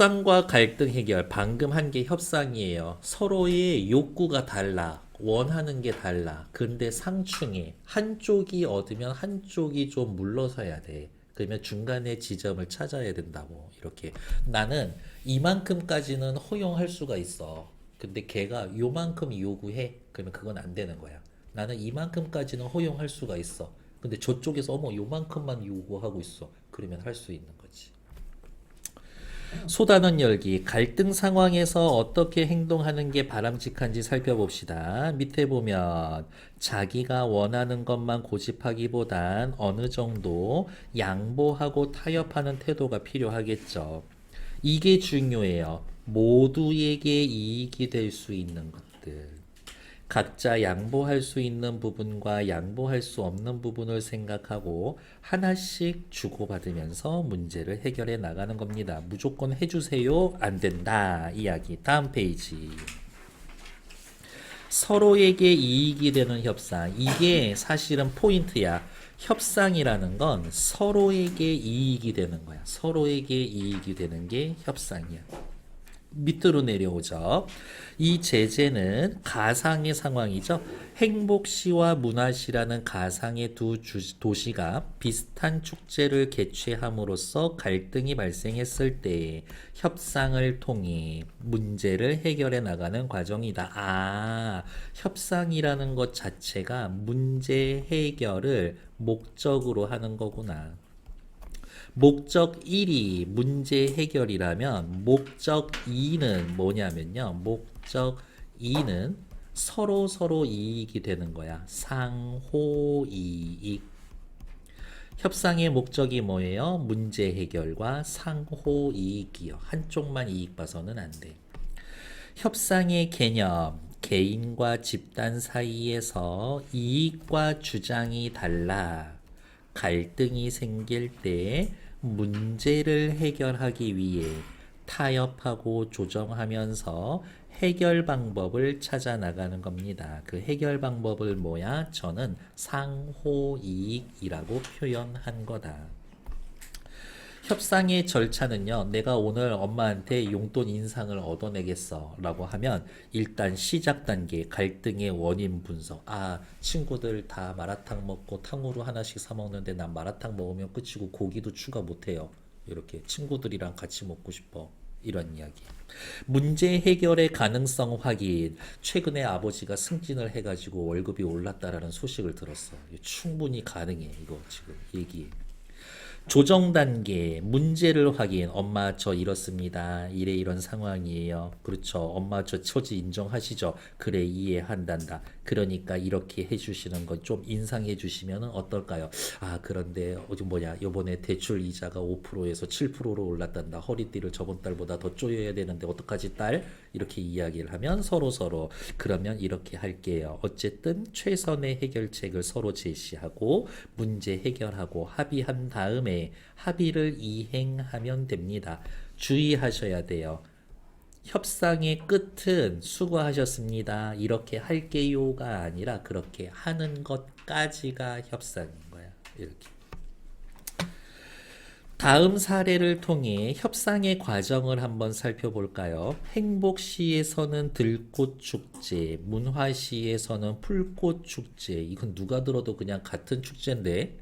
협상과 갈등 해결. 방금 한 게 협상이에요. 서로의 욕구가 달라. 원하는 게 달라. 근데 상충해. 한쪽이 얻으면 한쪽이 좀 물러서야 돼. 그러면 중간의 지점을 찾아야 된다고. 이렇게. 나는 이만큼까지는 허용할 수가 있어. 근데 걔가 요만큼 요구해. 그러면 그건 안 되는 거야. 나는 이만큼까지는 허용할 수가 있어. 근데 저쪽에서 어머 요만큼만 요구하고 있어. 그러면 할 수 있는 거지. 소단원 열기 갈등 상황에서 어떻게 행동하는 게 바람직한지 살펴봅시다. 밑에 보면 자기가 원하는 것만 고집하기보단 어느 정도 양보하고 타협하는 태도가 필요하겠죠. 이게 중요해요. 모두에게 이익이 될 수 있는 것들. 각자 양보할 수 있는 부분과 양보할 수 없는 부분을 생각하고 하나씩 주고받으면서 문제를 해결해 나가는 겁니다. 무조건 해주세요. 안 된다. 이야기. 다음 페이지. 서로에게 이익이 되는 협상. 이게 사실은 포인트야. 협상이라는 건 서로에게 이익이 되는 거야. 서로에게 이익이 되는 게 협상이야. 밑으로 내려오죠. 이 제재는 가상의 상황이죠. 행복시와 문화시라는 가상의 두 주- 도시가 비슷한 축제를 개최함으로써 갈등이 발생했을 때 협상을 통해 문제를 해결해 나가는 과정이다. 아, 협상이라는 것 자체가 문제 해결을 목적으로 하는 거구나. 목적 1이 문제 해결이라면 목적 2는 뭐냐면요. 목적 2는 서로 서로 이익이 되는 거야. 상호 이익. 협상의 목적이 뭐예요? 문제 해결과 상호 이익이요. 한쪽만 이익 봐서는 안 돼. 협상의 개념, 개인과 집단 사이에서 이익과 주장이 달라 갈등이 생길 때 문제를 해결하기 위해 타협하고 조정하면서 해결 방법을 찾아 나가는 겁니다. 그 해결 방법을 뭐야? 저는 상호 이익이라고 표현한 거다. 협상의 절차는요, 내가 오늘 엄마한테 용돈 인상을 얻어내겠어. 라고 하면, 일단 시작 단계, 갈등의 원인 분석. 아, 친구들 다 마라탕 먹고 탕후루 하나씩 사 먹는데 난 마라탕 먹으면 끝이고 고기도 추가 못해요. 이렇게 친구들이랑 같이 먹고 싶어. 이런 이야기. 문제 해결의 가능성 확인. 최근에 아버지가 승진을 해가지고 월급이 올랐다라는 소식을 들었어. 충분히 가능해. 이거 지금 얘기해. 조정 단계 문제를 확인. 엄마 저 이렇습니다. 이래 이런 상황이에요. 그렇죠. 엄마 저 처지 인정하시죠? 그래 이해한단다. 그러니까 이렇게 해주시는 건좀 인상해 주시면 어떨까요? 아 그런데 어디 뭐냐. 요번에 대출 이자가 5%에서 7%로 올랐단다. 허리띠를 저번 달보다 더 조여야 되는데 어떡하지 딸 이렇게 이야기를 하면 서로 서로 그러면 이렇게 할게요 어쨌든 최선의 해결책을 서로 제시하고 문제 해결하고 합의한 다음에 합의를 이행하면 됩니다. 주의하셔야 돼요. 협상의 끝은 수고하셨습니다. 이렇게 할게요가 아니라 그렇게 하는 것까지가 협상인 거야. 이렇게. 다음 사례를 통해 협상의 과정을 한번 살펴볼까요? 행복시에서는 들꽃 축제, 문화시에서는 풀꽃 축제. 이건 누가 들어도 그냥 같은 축제인데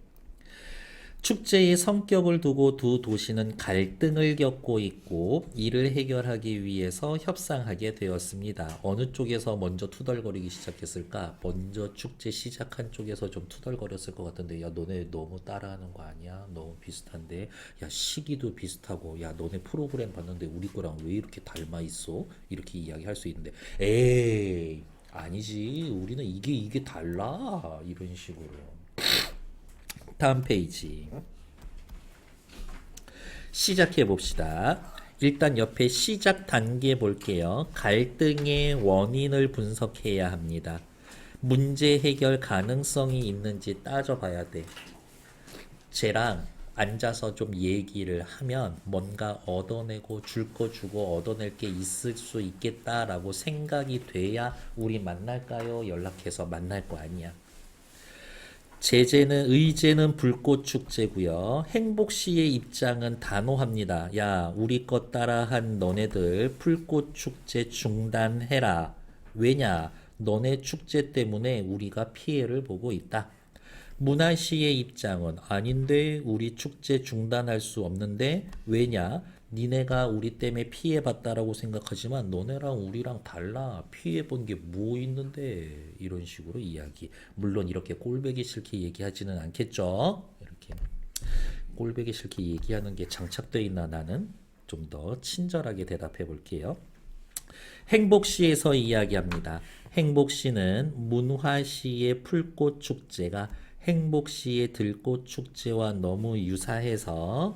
축제의 성격을 두고 두 도시는 갈등을 겪고 있고 이를 해결하기 위해서 협상하게 되었습니다. 어느 쪽에서 먼저 투덜거리기 시작했을까? 먼저 축제 시작한 쪽에서 좀 투덜거렸을 것 같은데 야 너네 너무 따라하는 거 아니야? 너무 비슷한데 야 시기도 비슷하고 야 너네 프로그램 봤는데 우리 거랑 왜 이렇게 닮아 있어? 이렇게 이야기할 수 있는데 에이 아니지 우리는 이게 이게 달라 이런 식으로 다음 페이지. 시작해 봅시다. 일단 옆에 시작 단계 볼게요. 갈등의 원인을 분석해야 합니다. 문제 해결 가능성이 있는지 따져봐야 돼. 쟤랑 앉아서 좀 얘기를 하면 뭔가 얻어내고 줄 거 주고 얻어낼 게 있을 수 있겠다라고 생각이 돼야 우리 만날까요? 연락해서 만날 거 아니야. 제재는 의제는 불꽃 축제고요. 행복 씨의 입장은 단호합니다. 야, 우리 것 따라한 너네들 불꽃 축제 중단해라. 왜냐? 너네 축제 때문에 우리가 피해를 보고 있다. 문화 씨의 입장은 아닌데 우리 축제 중단할 수 없는데 왜냐? 니네가 우리 때문에 피해봤다라고 생각하지만 너네랑 우리랑 달라. 피해본 게 뭐 있는데 이런 식으로 이야기. 물론 이렇게 꼴배기 싫게 얘기하지는 않겠죠. 이렇게 꼴배기 싫게 얘기하는 게 장착되어 있나 나는 좀 더 친절하게 대답해 볼게요. 행복시에서 이야기합니다. 행복시는 문화시의 풀꽃 축제가 행복시의 들꽃 축제와 너무 유사해서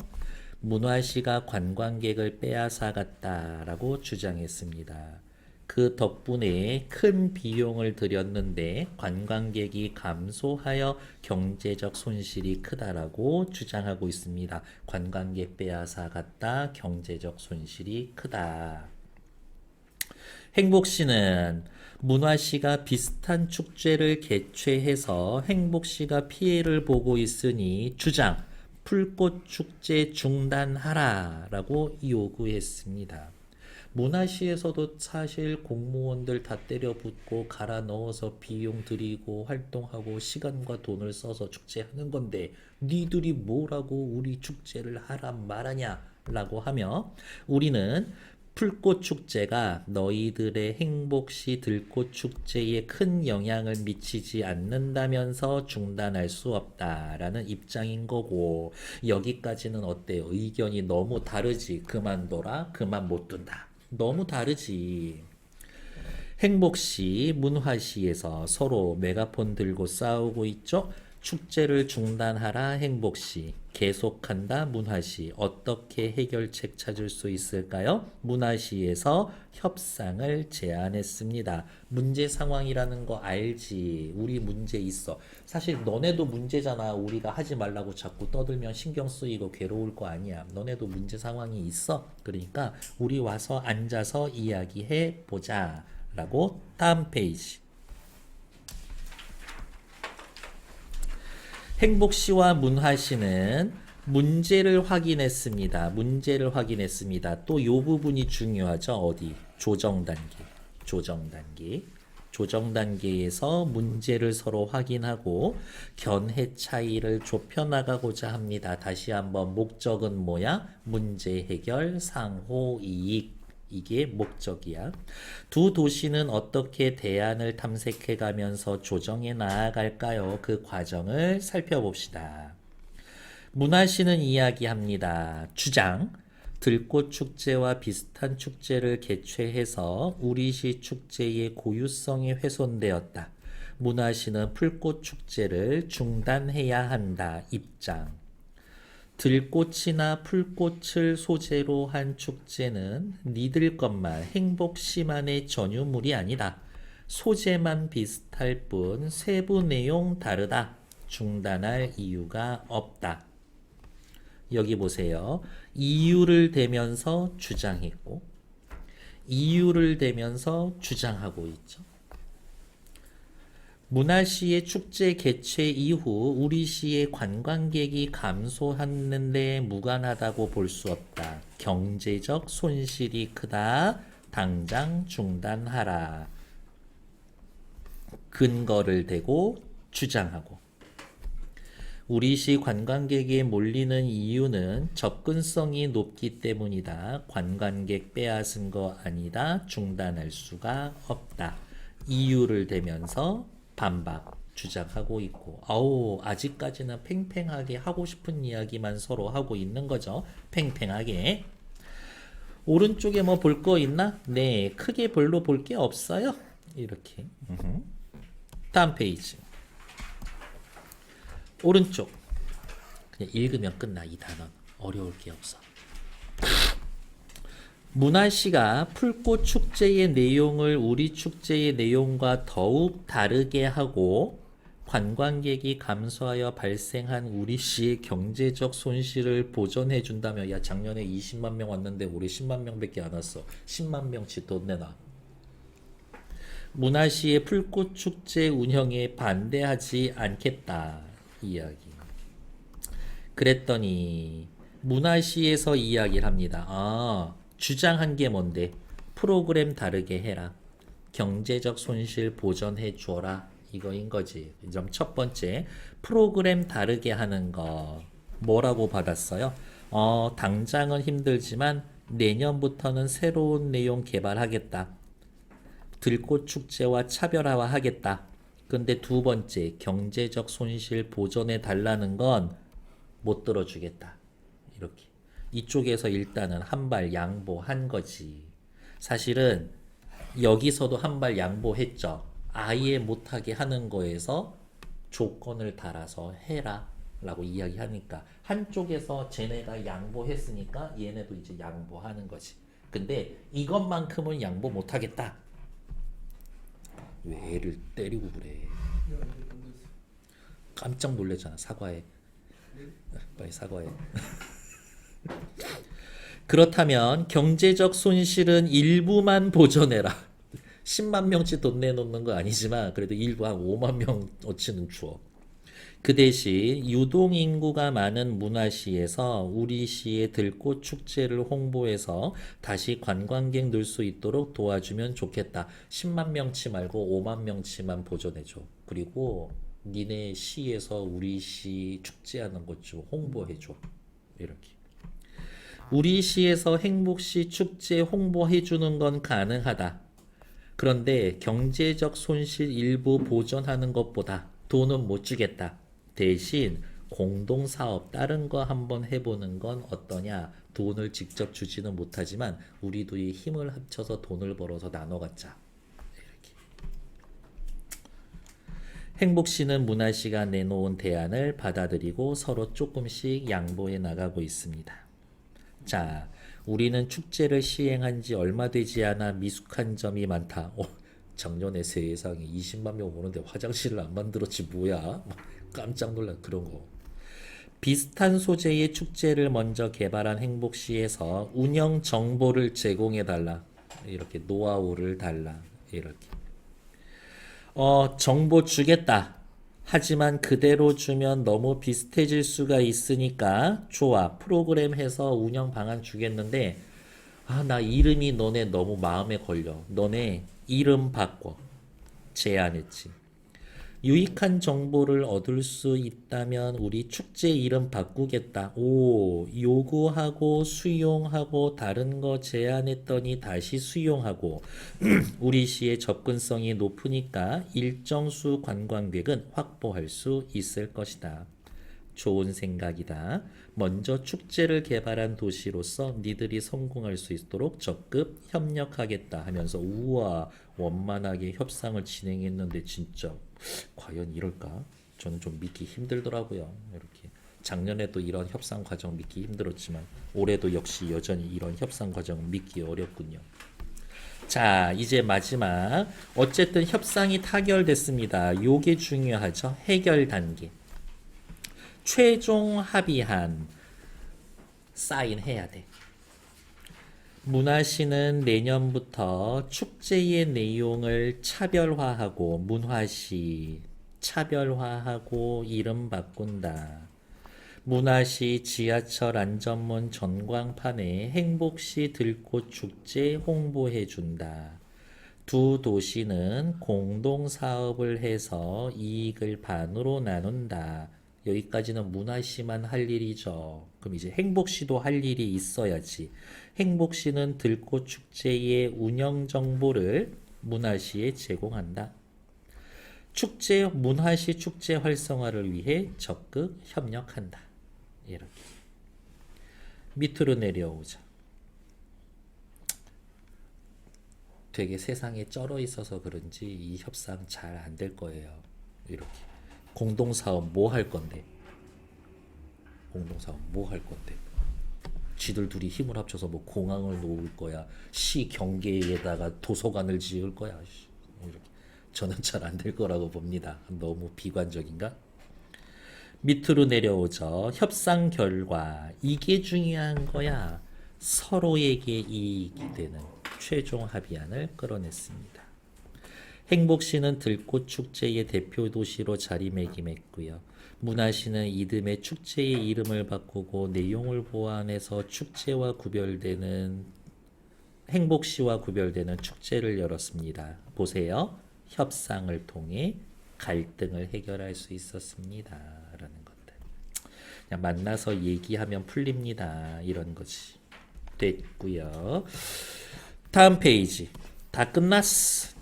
문화시가 관광객을 빼앗아갔다라고 주장했습니다. 그 덕분에 큰 비용을 들였는데 관광객이 감소하여 경제적 손실이 크다라고 주장하고 있습니다. 관광객 빼앗아갔다, 경제적 손실이 크다. 행복시는 문화시가 비슷한 축제를 개최해서 행복시가 피해를 보고 있으니 주장 풀꽃 축제 중단하라라고 요구했습니다. 문화시에서도 사실 공무원들 다 때려붓고 갈아 넣어서 비용 들이고 활동하고 시간과 돈을 써서 축제하는 건데 니들이 뭐라고 우리 축제를 하란 말하냐라고 하며 우리는 풀꽃 축제가 너희들의 행복시 들꽃 축제에 큰 영향을 미치지 않는다면서 중단할 수 없다라는 입장인 거고 여기까지는 어때요? 의견이 너무 다르지. 그만둬라. 그만 못 둔다. 너무 다르지. 행복시, 문화시에서 서로 메가폰 들고 싸우고 있죠. 축제를 중단하라 행복시, 계속한다 문화시. 어떻게 해결책 찾을 수 있을까요? 문화시에서 협상을 제안했습니다. 문제 상황이라는 거 알지? 우리 문제 있어. 사실 너네도 문제잖아. 우리가 하지 말라고 자꾸 떠들면 신경 쓰이고 괴로울 거 아니야. 너네도 문제 상황이 있어. 그러니까 우리 와서 앉아서 이야기해 보자. 라고 다음 페이지. 행복 씨와 문화 씨는 문제를 확인했습니다. 문제를 확인했습니다. 또 요 부분이 중요하죠. 어디? 조정 단계. 조정 단계. 조정 단계에서 문제를 서로 확인하고 견해 차이를 좁혀 나가고자 합니다. 다시 한번 목적은 뭐야? 문제 해결, 상호 이익. 이게 목적이야. 두 도시는 어떻게 대안을 탐색해 가면서 조정해 나아갈까요? 그 과정을 살펴봅시다. 문화시는 이야기합니다. 주장. 들꽃 축제와 비슷한 축제를 개최해서 우리시 축제의 고유성이 훼손되었다. 문화시는 풀꽃 축제를 중단해야 한다. 입장. 들꽃이나 풀꽃을 소재로 한 축제는 니들 것만 행복시만의 전유물이 아니다. 소재만 비슷할 뿐 세부 내용 다르다. 중단할 이유가 없다. 여기 보세요. 이유를 대면서 주장했고, 이유를 대면서 주장하고 있죠. 문화시의 축제 개최 이후 우리 시의 관광객이 감소했는데 무관하다고 볼 수 없다. 경제적 손실이 크다. 당장 중단하라. 근거를 대고 주장하고 우리 시 관광객이 몰리는 이유는 접근성이 높기 때문이다. 관광객 빼앗은 거 아니다. 중단할 수가 없다. 이유를 대면서 반박 주장하고 있고 아우 아직까지는 팽팽하게 하고 싶은 이야기만 서로 하고 있는 거죠. 팽팽하게. 오른쪽에 뭐 볼 거 있나? 네, 크게 별로 볼 게 없어요. 이렇게. 다음 페이지. 오른쪽. 그냥 읽으면 끝나 이 단어. 어려울 게 없어. 문화 씨가 풀꽃 축제의 내용을 우리 축제의 내용과 더욱 다르게 하고 관광객이 감소하여 발생한 우리 시의 경제적 손실을 보전해 준다며 야 작년에 20만 명 왔는데 우리 10만 명밖에 안 왔어 10만 명치 돈 내놔 문화시의 풀꽃 축제 운영에 반대하지 않겠다 이야기. 그랬더니 문화시에서 이야기를 합니다. 아, 주장한 게 뭔데? 프로그램 다르게 해라. 경제적 손실 보전해 주어라. 이거인 거지. 점첫 번째, 프로그램 다르게 하는 거. 뭐라고 받았어요? 어, 당장은 힘들지만 내년부터는 새로운 내용 개발하겠다. 들꽃 축제와 차별화와 하겠다. 근데 두 번째, 경제적 손실 보전해 달라는 건 못 들어주겠다. 이렇게. 이쪽에서 일단은 한 발 양보한 거지. 사실은 여기서도 한 발 양보했죠. 아예 못하게 하는 거에서 조건을 달아서 해라. 라고 이야기하니까 한쪽에서 쟤네가 양보했으니까 얘네도 이제 양보하는 거지. 근데 이것만큼은 양보 못하겠다. 왜 애를 때리고 그래? 깜짝 놀랐잖아 사과해. 빨리 사과해. 그렇다면 경제적 손실은 일부만 보전해라. 10만 명치 돈 내놓는 거 아니지만 그래도 일부 한 5만 명어치는 주어. 그 대신 유동 인구가 많은 문화시에서 우리 시의 들꽃 축제를 홍보해서 다시 관광객 늘 수 있도록 도와주면 좋겠다. 10만 명치 말고 5만 명치만 보존해 줘. 그리고 니네 시에서 우리 시 축제하는 것 좀 홍보해 줘. 이렇게. 우리 시에서 행복시 축제 홍보해주는 건 가능하다. 그런데 경제적 손실 일부 보전하는 것보다 돈은 못 주겠다. 대신 공동사업 다른 거 한번 해보는 건 어떠냐? 돈을 직접 주지는 못하지만 우리 둘이 힘을 합쳐서 돈을 벌어서 나눠 갖자. 행복 씨는 문화 씨가 내놓은 대안을 받아들이고 서로 조금씩 양보해 나가고 있습니다. 자, 우리는 축제를 시행한 지 얼마 되지 않아 미숙한 점이 많다. 어, 작년에 세상에 20만 명 오는데 화장실을 안 만들었지 뭐야? 막 깜짝 놀란 그런 거. 비슷한 소재의 축제를 먼저 개발한 행복시에서 운영 정보를 제공해 달라. 이렇게 노하우를 달라. 이렇게. 어, 정보 주겠다. 하지만 그대로 주면 너무 비슷해질 수가 있으니까 좋아. 프로그램 해서 운영 방안 주겠는데 아, 나 이름이 너네 너무 마음에 걸려. 너네 이름 바꿔. 제안했지. 유익한 정보를 얻을 수 있다면 우리 축제 이름 바꾸겠다. 오, 요구하고 수용하고 다른 거 제안했더니 다시 수용하고 우리 시의 접근성이 높으니까 일정 수 관광객은 확보할 수 있을 것이다. 좋은 생각이다. 먼저 축제를 개발한 도시로서 니들이 성공할 수 있도록 적극 협력하겠다 하면서 우와 원만하게 협상을 진행했는데 진짜 과연 이럴까? 저는 좀 믿기 힘들더라고요. 이렇게 작년에도 이런 협상 과정 믿기 힘들었지만 올해도 역시 여전히 이런 협상 과정 믿기 어렵군요. 자, 이제 마지막. 어쨌든 협상이 타결됐습니다. 요게 중요하죠. 해결 단계. 최종 합의한 사인해야 돼. 문화시는 내년부터 축제의 내용을 차별화하고 문화시 차별화하고 이름 바꾼다. 문화시 지하철 안전문 전광판에 행복시 들꽃 축제 홍보해 준다. 두 도시는 공동 사업을 해서 이익을 반으로 나눈다. 여기까지는 문화시만 할 일이죠. 그럼 이제 행복시도 할 일이 있어야지. 행복시는 들꽃 축제의 운영 정보를 문화시에 제공한다. 축제 문화시 축제 활성화를 위해 적극 협력한다. 이렇게 밑으로 내려오자. 되게 세상에 쩔어 있어서 그런지 이 협상 잘 안 될 거예요. 이렇게 공동사업 뭐 할 건데? 공동사업 뭐 할 건데? 지들 둘이 힘을 합쳐서 뭐 공항을 놓을 거야, 시 경계에다가 도서관을 지을 거야. 씨, 이렇게 저는 잘 안 될 거라고 봅니다. 너무 비관적인가? 밑으로 내려오죠. 협상 결과 이게 중요한 거야. 서로에게 이익이 되는 최종 합의안을 끌어냈습니다. 행복시는 들꽃 축제의 대표 도시로 자리매김했고요. 문화시는 이듬해 축제의 이름을 바꾸고 내용을 보완해서 축제와 구별되는 행복시와 구별되는 축제를 열었습니다. 보세요. 협상을 통해 갈등을 해결할 수 있었습니다. 라는 것들. 그냥 만나서 얘기하면 풀립니다. 이런 거지. 됐고요. 다음 페이지. 다 끝났어.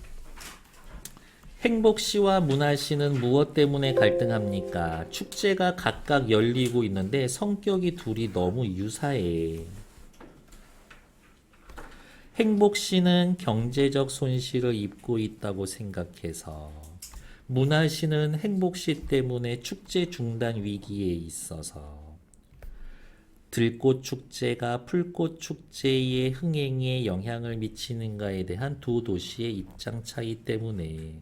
행복시와 문화시는 무엇 때문에 갈등합니까? 축제가 각각 열리고 있는데 성격이 둘이 너무 유사해. 행복시는 경제적 손실을 입고 있다고 생각해서 문화시는 행복시 때문에 축제 중단 위기에 있어서 들꽃 축제가 풀꽃 축제의 흥행에 영향을 미치는가에 대한 두 도시의 입장 차이 때문에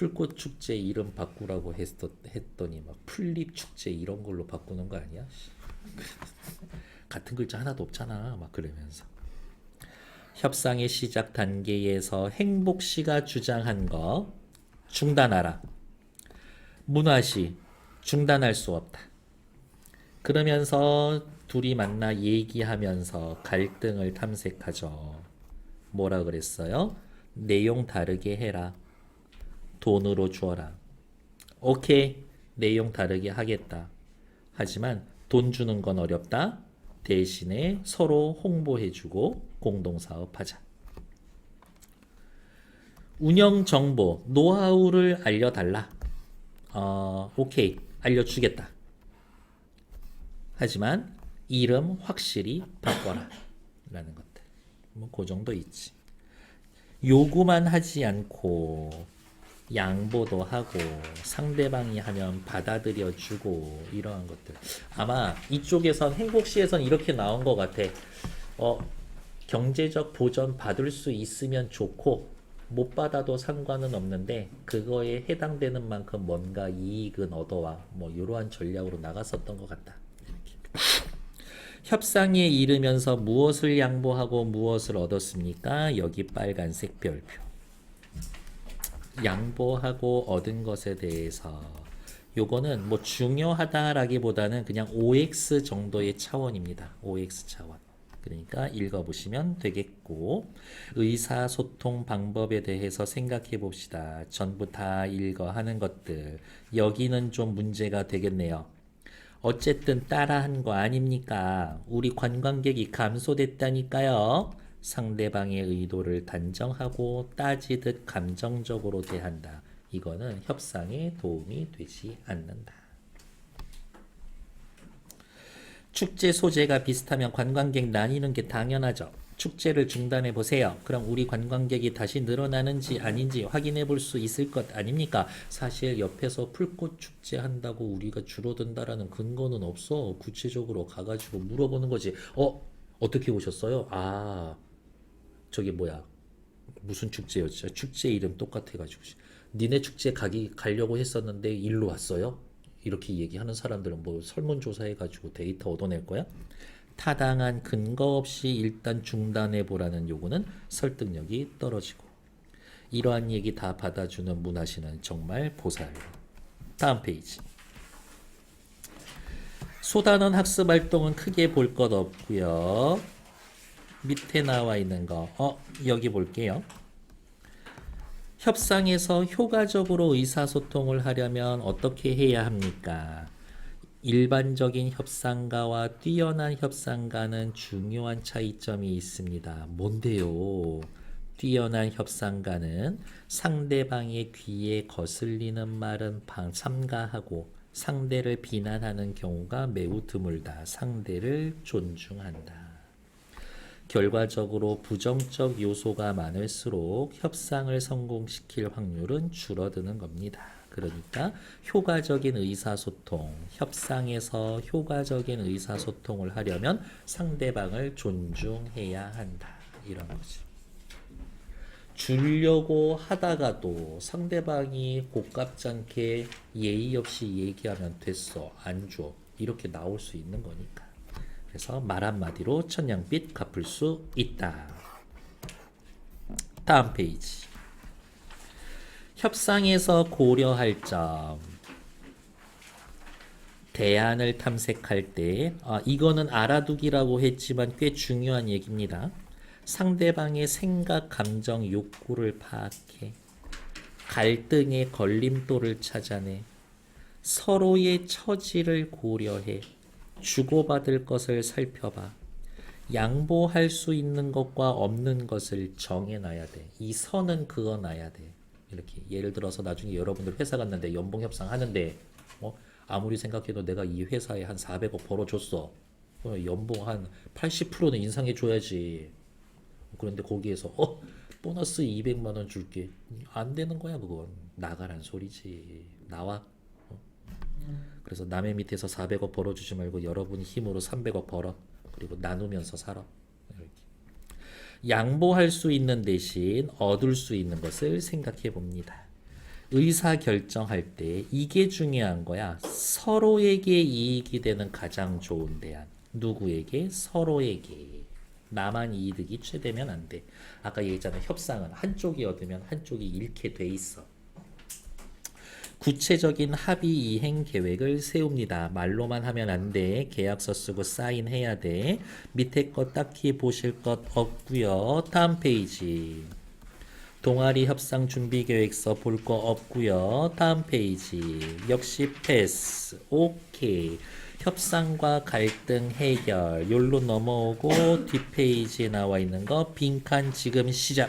풀꽃 축제 이름 바꾸라고 했더, 했더니 막 풀잎 축제 이런 걸로 바꾸는 거 아니야? 같은 글자 하나도 없잖아. 막 그러면서 협상의 시작 단계에서 행복시가 주장한 거 중단하라. 문화시 중단할 수 없다. 그러면서 둘이 만나 얘기하면서 갈등을 탐색하죠. 뭐라 그랬어요? 내용 다르게 해라. 돈으로 주어라. 오케이. 내용 다르게 하겠다. 하지만 돈 주는 건 어렵다. 대신에 서로 홍보해주고 공동사업 하자. 운영 정보, 노하우를 알려달라. 어, 오케이. 알려주겠다. 하지만 이름 확실히 바꿔라. 라는 것들. 뭐, 그 정도 있지. 요구만 하지 않고 양보도 하고 상대방이 하면 받아들여 주고 이러한 것들. 아마 이쪽에선 행복시에선 이렇게 나온 것 같아. 어 경제적 보전 받을 수 있으면 좋고 못 받아도 상관은 없는데 그거에 해당되는 만큼 뭔가 이익은 얻어와 뭐 이러한 전략으로 나갔었던 것 같다. 협상에 이르면서 무엇을 양보하고 무엇을 얻었습니까? 여기 빨간색 별표 양보하고 얻은 것에 대해서 요거는 뭐 중요하다라기보다는 그냥 OX 정도의 차원입니다. OX 차원. 그러니까 읽어보시면 되겠고 의사소통 방법에 대해서 생각해 봅시다. 전부 다 읽어 하는 것들 여기는 좀 문제가 되겠네요. 어쨌든 따라한 거 아닙니까? 우리 관광객이 감소됐다니까요. 상대방의 의도를 단정하고 따지듯 감정적으로 대한다. 이거는 협상에 도움이 되지 않는다. 축제 소재가 비슷하면 관광객 나뉘는 게 당연하죠. 축제를 중단해 보세요. 그럼 우리 관광객이 다시 늘어나는지 아닌지 확인해 볼 수 있을 것 아닙니까? 사실 옆에서 풀꽃 축제 한다고 우리가 줄어든다라는 근거는 없어. 구체적으로 가가지고 물어보는 거지. 어, 어떻게 오셨어요? 아, 저기 뭐야 무슨 축제였죠? 축제 이름 똑같아가지고 니네 축제 가기 가려고 했었는데 일로 왔어요? 이렇게 얘기하는 사람들은 뭐 설문조사해가지고 데이터 얻어낼 거야? 타당한 근거 없이 일단 중단해 보라는 요구는 설득력이 떨어지고 이러한 얘기 다 받아주는 문화시는 정말 보살. 다음 페이지. 소단원 학습 활동은 크게 볼 것 없고요. 밑에 나와 있는 거, 어, 여기 볼게요. 협상에서 효과적으로 의사소통을 하려면 어떻게 해야 합니까? 일반적인 협상가와 뛰어난 협상가는 중요한 차이점이 있습니다. 뭔데요? 뛰어난 협상가는 상대방의 귀에 거슬리는 말은 삼가하고 상대를 비난하는 경우가 매우 드물다. 상대를 존중한다. 결과적으로 부정적 요소가 많을수록 협상을 성공시킬 확률은 줄어드는 겁니다. 그러니까 효과적인 의사소통, 협상에서 효과적인 의사소통을 하려면 상대방을 존중해야 한다. 이런 거지. 주려고 하다가도 상대방이 고깝잖게 예의 없이 얘기하면 됐어. 안 줘. 이렇게 나올 수 있는 거니까. 그래서 말 한마디로 천냥빚 갚을 수 있다. 다음 페이지. 협상에서 고려할 점. 대안을 탐색할 때, 아, 이거는 알아두기라고 했지만 꽤 중요한 얘기입니다. 상대방의 생각, 감정, 욕구를 파악해. 갈등의 걸림돌을 찾아내. 서로의 처지를 고려해. 주고받을 것을 살펴봐. 양보할 수 있는 것과 없는 것을 정해놔야 돼. 이 선은 그어놔야 돼. 이렇게 예를 들어서 나중에 여러분들 회사 갔는데 연봉 협상 하는데 어? 아무리 생각해도 내가 이 회사에 한 400억 벌어줬어. 어, 연봉 한 80%는 인상해 줘야지. 그런데 거기에서 어 보너스 200만 원 줄게. 안 되는 거야 그건. 나가란 소리지. 나와. 어? 그래서 남의 밑에서 400억 벌어주지 말고 여러분이 힘으로 300억 벌어. 그리고 나누면서 살아. 이렇게. 양보할 수 있는 대신 얻을 수 있는 것을 생각해 봅니다. 의사 결정할 때 이게 중요한 거야. 서로에게 이익이 되는 가장 좋은 대안. 누구에게? 서로에게. 나만 이득이 최대면 안 돼. 아까 얘기했잖아. 협상은 한쪽이 얻으면 한쪽이 잃게 돼 있어. 구체적인 합의 이행 계획을 세웁니다. 말로만 하면 안 돼. 계약서 쓰고 사인해야 돼. 밑에 거 딱히 보실 것 없고요. 다음 페이지. 동아리 협상 준비 계획서 볼 거 없고요. 다음 페이지. 역시 패스. 오케이. 협상과 갈등 해결. 요로 넘어오고 뒷페이지에 나와 있는 거 빈칸 지금 시작.